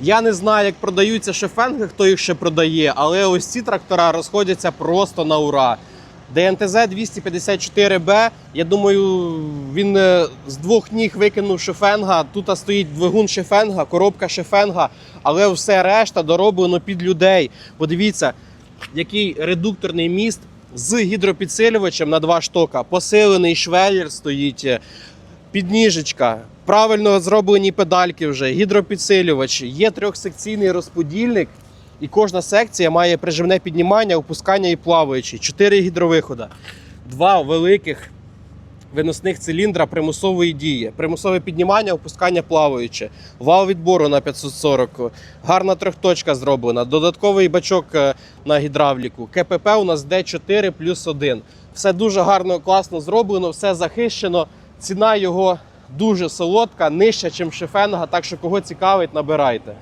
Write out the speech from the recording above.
Я не знаю, як продаються шефенги, хто їх ще продає, але ось ці трактора розходяться просто на ура. ДНТЗ 254Б, я думаю, він е, з двох ніг викинув шефенга. Тут стоїть двигун шефенга, коробка шефенга, але все решта дороблено під людей. Подивіться, який редукторний міст з гідропідсилювачем на два штока. Посилений швеллер стоїть, е, підніжечка, правильно зроблені педальки вже, гідропідсилювач, є трьохсекційний розподільник. І кожна секція має прижимне піднімання, опускання і плаваючий. Чотири гідровихода. Два великих виносних циліндра примусової дії. Примусове піднімання, опускання плаваюче. Вал відбору на 540. Гарна трьохточка зроблена. Додатковий бачок е, на гідравліку. КПП у нас D4 плюс 1. Все дуже гарно, класно зроблено, все захищено. Ціна його дуже солодка, нижча, ніж шефенга. Так що кого цікавить, набирайте.